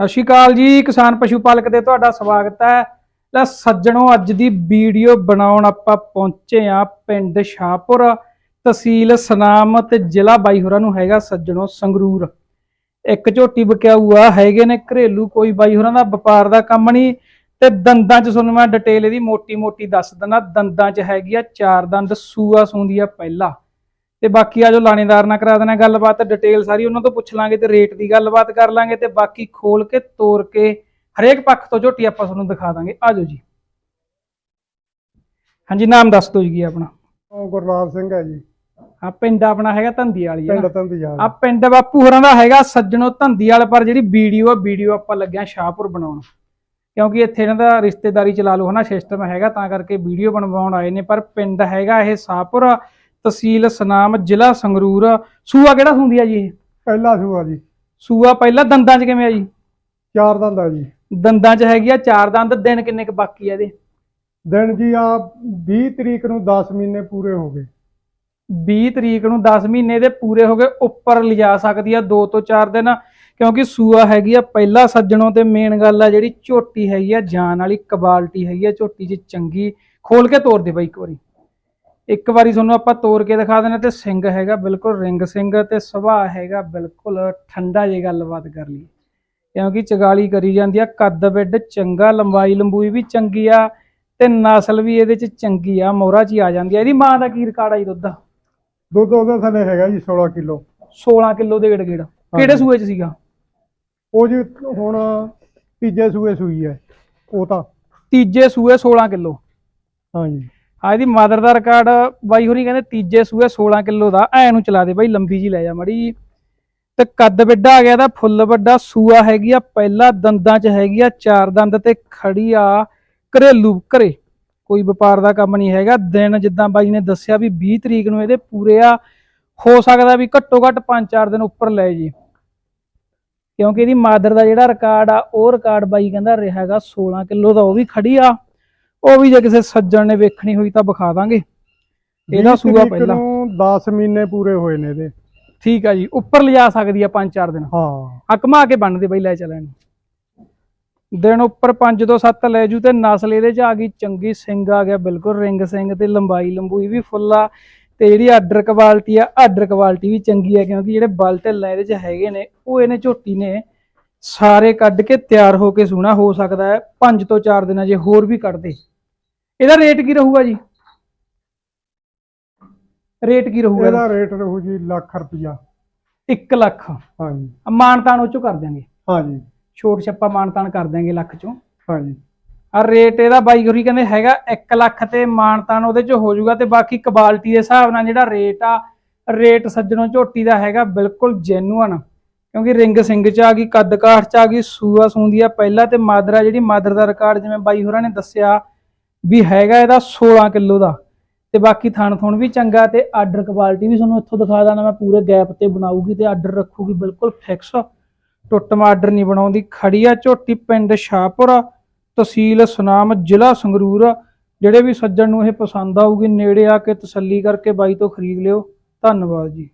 ਸਤਿ ਸ਼੍ਰੀ ਅਕਾਲ ਜੀ, ਕਿਸਾਨ ਪਸ਼ੂ ਪਾਲਕ ਦੇ ਤੁਹਾਡਾ ਸਵਾਗਤ ਹੈ। ਲੈ ਸੱਜਣੋ, ਅੱਜ ਦੀ ਵੀਡੀਓ ਬਣਾਉਣ ਆਪਾਂ ਪਹੁੰਚੇ ਆ ਪਿੰਡ ਸ਼ਾਹਪੁਰ, ਤਹਿਸੀਲ ਸਨਾਮ ਤੇ ਜ਼ਿਲ੍ਹਾ ਬਾਈ ਹੋਰਾਂ ਨੂੰ ਹੈਗਾ ਸੱਜਣੋ ਸੰਗਰੂਰ। ਇੱਕ ਝੋਟੀ ਬਕਿਆਊ ਆ ਹੈਗੇ ਨੇ ਘਰੇਲੂ, ਕੋਈ ਬਾਈ ਹੋਰਾਂ ਦਾ ਵਪਾਰ ਦਾ ਕੰਮ ਨਹੀਂ। ਤੇ ਦੰਦਾਂ 'ਚ ਤੁਹਾਨੂੰ ਮੈਂ ਡਿਟੇਲ ਇਹਦੀ ਮੋਟੀ-ਮੋਟੀ ਦੱਸ ਦਿੰਦਾ, ਦੰਦਾਂ 'ਚ ਹੈਗੀ ਆ ਚਾਰ ਦੰਦ ਸੂਆ ਸੂੰਦੀ ਆ ਪਹਿਲਾ। ਤੇ ਬਾਕੀ ਆ ਜੋ ਲਾਣੇਦਾਰ ਨਾਲ ਕਰਾ ਦੇਣਾ ਗੱਲਬਾਤ ਡਿਟੇਲ ਸਾਰੀ ਉਹਨਾਂ ਤੋਂ ਪੁੱਛ ਲਾਂਗੇ ਤੇ ਰੇਟ ਦੀ ਗੱਲਬਾਤ ਕਰ ਲਾਂਗੇ ਤੇ ਬਾਕੀ ਖੋਲ ਕੇ ਤੋੜ ਕੇ ਹਰੇਕ ਪੱਖ ਤੋਂ ਝੋਟੀ ਆਪਾਂ ਤੁਹਾਨੂੰ ਦਿਖਾ ਦਾਂਗੇ। ਆਜੋ ਜੀ। ਹਾਂਜੀ ਨਾਮ ਦੱਸ ਦਿਓ ਜੀ ਆਪਣਾ? ਉਹ ਗੁਰਨਾਮ ਸਿੰਘ ਹੈ ਜੀ। ਆ ਪਿੰਡ ਆਪਣਾ ਹੈਗਾ ਧੰਦੀ ਵਾਲੀ ਪਿੰਡ ਆ ਤੰਦੀਆਲ ਆ ਪਿੰਡ ਬਾਪੂ ਹੋਰਾਂ ਦਾ ਹੈਗਾ ਸੱਜਣੋ ਧੰਦੀ ਵਾਲ ਪਰ ਜਿਹੜੀ ਵੀਡੀਓ ਆ ਵੀਡੀਓ ਆਪਾਂ ਲੱਗਿਆ ਸ਼ਾਹਪੁਰ ਬਣਾਉਣ। ਕਿਉਂਕਿ ਇੱਥੇ ਇਹਨਾਂ ਦਾ ਰਿਸ਼ਤੇਦਾਰੀ ਚਲਾ ਲਓ ਹਨਾ ਸਿਸਟਮ ਹੈਗਾ ਤਾਂ ਕਰਕੇ ਵੀਡੀਓ ਬਣਵਾਉਣ ਆਏ ਨੇ ਪਰ ਪਿੰਡ ਹੈਗਾ ਇਹ ਸ਼ਾਹਪੁਰ। ਤਹਿਸੀਲ ਸਨਾਮ ਜ਼ਿਲ੍ਹਾ ਸੰਗਰੂਰ। ਸੂਆ ਕਿਹੜਾ ਹੁੰਦੀ ਆ ਜੀ ਇਹ? ਪਹਿਲਾ ਸੂਆ ਜੀ। ਸੂਆ ਪਹਿਲਾਂ ਦੰਦਾਂ 'ਚ ਕਿਵੇਂ ਆ ਜੀ? ਚਾਰ ਦੰਦ ਆ ਜੀ। ਦੰਦਾਂ 'ਚ ਹੈਗੀ ਆ ਚਾਰ ਦੰਦ ਦਿਨ ਕਿੰਨੇ ਕੁ ਬਾਕੀ ਆ ਇਹਦੇ? ਦਿਨ ਜੀ ਆ 20 ਤਰੀਕ ਨੂੰ 10 ਮਹੀਨੇ ਪੂਰੇ ਹੋ ਗਏ। 20 ਤਰੀਕ ਨੂੰ 10 ਮਹੀਨੇ ਦੇ ਪੂਰੇ ਹੋ ਗਏ ਉੱਪਰ ਲਿਜਾ ਸਕਦੀ ਆ 2 ਤੋਂ 4 ਦਿਨ ਕਿਉਂਕਿ ਸੂਆ ਹੈਗੀ ਆ ਪਹਿਲਾ ਸੱਜਣੋਂ ਤੇ ਮੇਨ ਗੱਲ ਆ ਜਿਹੜੀ ਝੋਟੀ ਹੈਗੀ ਆ ਜਾਨ ਵਾਲੀ ਕੁਆਲਿਟੀ ਹੈਗੀ ਆ ਝੋਟੀ 'ਚ ਚੰਗੀ ਖੋਲ ਕੇ ਤੋੜ ਦੇ ਬਾਈ ਇੱਕ ਵਾਰੀ। ਇੱਕ ਵਾਰੀ ਤੁਹਾਨੂੰ ਆਪਾਂ ਤੋੜ ਕੇ ਦਿਖਾ ਦੇਣਾ ਤੇ ਸਿੰਘ ਹੈਗਾ ਬਿਲਕੁਲ ਰਿੰਗ ਸਿੰਘ ਤੇ ਸੁਭਾਅ ਹੈਗਾ ਬਿਲਕੁਲ ਠੰਡਾ ਜੇ ਗੱਲਬਾਤ ਕਰ ਲਈ ਕਿਉਂਕਿ ਚਗਾਲੀ ਕਰੀ ਜਾਂਦੀ ਆ ਕੱਦ ਬਿੱਡ ਚੰਗਾ ਲੰਬਾਈ ਲੰਬੂਈ ਵੀ ਚੰਗੀ ਆ ਤੇ ਨਸਲ ਵੀ ਇਹਦੇ ਚ ਚੰਗੀ ਆ ਮੋਹਰਾ ਚ ਹੀ ਆ ਜਾਂਦੀ ਆ। ਇਹਦੀ ਮਾਂ ਦਾ ਕੀ ਰਿਕਾਰਡ ਆ ਜੀ ਦੁੱਧ? ਦਾ ਦੁੱਧ ਉਹਦੇ ਥੱਲੇ ਹੈਗਾ ਜੀ 16 ਕਿਲੋ। 16 ਕਿਲੋ ਦੇ ਗੇੜ ਗੇੜ। ਕਿਹੜੇ ਸੂਏ ਚ ਸੀਗਾ? ਉਹ ਜੀ ਹੁਣ ਤੀਜੇ ਸੂਏ ਸੂਈ ਹੈ ਉਹ ਤਾਂ। ਤੀਜੇ ਸੂਏ 16 ਕਿਲੋ। ਹਾਂਜੀ। ਆ ਇਹਦੀ ਮਾਦਰ ਦਾ ਰਿਕਾਰਡ ਬਾਈ ਹੋਰੀ ਕਹਿੰਦੇ ਤੀਜੇ ਸੂਏ 16 ਕਿਲੋ ਦਾ, ਐ ਨੂੰ ਚਲਾ ਦੇ ਬਾਈ, ਲੰਬੀ ਜੀ ਲੈ ਜਾ ਮੜੀ ਜੀ ਤੇ ਕੱਦ ਵੱਡਾ ਆ ਗਿਆ ਦਾ ਫੁੱਲ ਵੱਡਾ ਸੂਆ ਹੈਗੀ ਆ, ਪਹਿਲਾ ਦੰਦਾਂ ਚ ਹੈਗੀ ਆ, ਚਾਰ ਦੰਦ ਤੇ ਖੜੀ ਆ, ਘਰੇਲੂ ਘਰੇ। ਕੋਈ ਵਪਾਰ ਦਾ ਕੰਮ ਨਹੀਂ ਹੈਗਾ। ਦਿਨ ਜਿੱਦਾਂ ਬਾਈ ਨੇ ਦੱਸਿਆ ਵੀ 20 ਤਰੀਕ ਨੂੰ ਇਹਦੇ ਪੂਰੇ ਆ, ਹੋ ਸਕਦਾ ਵੀ ਘੱਟੋ ਘੱਟ 5-4 ਦਿਨ ਉੱਪਰ ਲੈ ਜੀ। ਕਿਉਂਕਿ ਇਹਦੀ ਮਾਦਰ ਦਾ ਜਿਹੜਾ ਰਿਕਾਰਡ ਆ, ਉਹ ਰਿਕਾਰਡ ਬਾਈ ਕਹਿੰਦਾ ਰਿਹਾ ਹੈਗਾ 16 ਕਿਲੋ ਦਾ, ਉਹ ਵੀ ਖੜੀ ਆ। ਉਹ ਵੀ ਜੇ ਕਿਸੇ ਸੱਜਣ ਨੇ ਵੇਖਣੀ ਹੋਈ ਤਾਂ ਵਿਖਾ ਦਾਂਗੇ। ਇਹਦਾ 20 ਸੂਆ ਪਹਿਲਾਂ। ਨੂੰ 10 ਮਹੀਨੇ ਪੂਰੇ ਹੋਏ ਨੇ ਇਹਦੇ। ਠੀਕ ਆ ਜੀ ਉੱਪਰ ਲਿਜਾ ਸਕਦੀ ਆ 5-4 ਦਿਨ। ਹਾਂ। ਆ ਘੁਮਾ ਕੇ ਬੰਨਦੇ ਬਈ ਲੈ ਚੱਲਣ ਦਿਨ ਉੱਪਰ 5 ਤੋਂ 7 ਲੈ ਜੂ ਤੇ ਨਸਲ ਇਹਦੇ ਚ ਆ ਗਈ ਚੰਗੀ ਸਿੰਘ ਆ ਗਿਆ ਬਿਲਕੁਲ ਰਿੰਗ ਸਿੰਘ ਤੇ ਲੰਬਾਈ ਲੰਬੂਈ ਵੀ ਫੁੱਲ ਆ। ਤੇ ਜਿਹੜੀ ਆਰਡਰ ਕੁਆਲਿਟੀ ਆ ਆਰਡਰ ਕੁਆਲਿਟੀ ਵੀ ਚੰਗੀ ਆ ਕਿਉਂਕਿ ਜਿਹੜੇ ਬਲ ਢਿੱਲਾਂ ਇਹਦੇ ਚ ਹੈਗੇ ਨੇ ਉਹ ਇਹਨੇ ਝੋਟੀ ਨੇ ਸਾਰੇ ਕੱਢ ਕੇ ਤਿਆਰ ਹੋ ਕੇ ਸੂਣਾ ਹੋ ਸਕਦਾ ਹੈ 5 ਤੋਂ 4 ਦਿਨਾਂ ਜੇ ਹੋਰ ਵੀ ਕੱਢਦੇ ਇਹਦਾ ਰੇਟ ਕੀ ਰਹੂਗਾ ਜੀ? ਰੇਟ ਕੀ ਰਹੂਗਾ ਇਹਦਾ? ਰੇਟ ਰਹੂ ਜੀ ਲੱਖ ਰੁਪਇਆ 1 ਲੱਖ। ਹਾਂਜੀ। ਮਾਨਤਾਨ ਉਹ ਚੋਂ ਕਰ ਦਿਆਂਗੇ। ਹਾਂਜੀ। ਛੋਟ ਛੱਪਾ ਮਾਨਤਾਨ ਕਰ ਦਿਆਂਗੇ ਲੱਖ ਚੋਂ। ਹਾਂਜੀ। ਆ ਰੇਟ ਇਹਦਾ ਬਾਈ ਗੁਰੀ ਕਹਿੰਦੇ ਹੈਗਾ 1 ਲੱਖ ਤੇ ਮਾਨਤਾਨ ਉਹਦੇ ਚ ਹੋ ਜਾਊਗਾ ਤੇ ਬਾਕੀ ਕੁਆਲਿਟੀ ਦੇ ਹਿਸਾਬ ਨਾਲ ਜਿਹੜਾ ਰੇਟ ਆ ਰੇਟ ਸੱਜਣੋਂ ਝੋਟੀ ਦਾ ਹੈਗਾ ਬਿਲਕੁਲ ਜੈਨੂਅਨ ਕਿਉਂਕਿ ਰਿੰਗ ਸਿੰਘ ਚ ਆ ਗਈ ਕੱਦ ਕਾਠ ਚ ਆ ਗਈ ਸੂਆ ਸੂੰਦੀ ਆ ਪਹਿਲਾਂ ਤੇ ਮਾਦਰਾ ਜਿਹੜੀ ਮਾਦਰ ਦਾ ਰਿਕਾਰਡ ਜਿਵੇਂ ਬਾਈ ਹੋਰਾਂ ਨੇ ਦੱਸਿਆ ਵੀ ਹੈਗਾ ਇਹਦਾ 16 ਕਿਲੋ ਦਾ। ਤੇ ਬਾਕੀ ਥਣ ਥੁਣ ਵੀ ਚੰਗਾ ਤੇ ਆਰਡਰ ਕੁਆਲਿਟੀ ਵੀ ਤੁਹਾਨੂੰ ਇੱਥੋਂ ਦਿਖਾ ਦਾਂ ਮੈਂ, ਪੂਰੇ ਗੈਪ ਤੇ ਬਣਾਉਗੀ ਤੇ ਆਰਡਰ ਰੱਖੂਗੀ ਬਿਲਕੁਲ ਫਿਕਸ ਟੁੱਟ ਆਰਡਰ ਨਹੀਂ ਬਣਾਉਂਦੀ। ਖੜੀ ਆ ਝੋਟੀ ਪਿੰਡ ਸ਼ਾਹਪੁਰ, ਤਹਿਸੀਲ ਸੁਨਾਮ, ਜ਼ਿਲ੍ਹਾ ਸੰਗਰੂਰ। ਜਿਹੜੇ ਵੀ ਸੱਜਣ ਨੂੰ ਇਹ ਪਸੰਦ ਆਊਗੀ, ਨੇੜੇ ਆ ਕੇ ਤਸੱਲੀ ਕਰਕੇ ਬਾਈ ਤੋਂ ਖਰੀਦ ਲਿਓ। ਧੰਨਵਾਦ ਜੀ।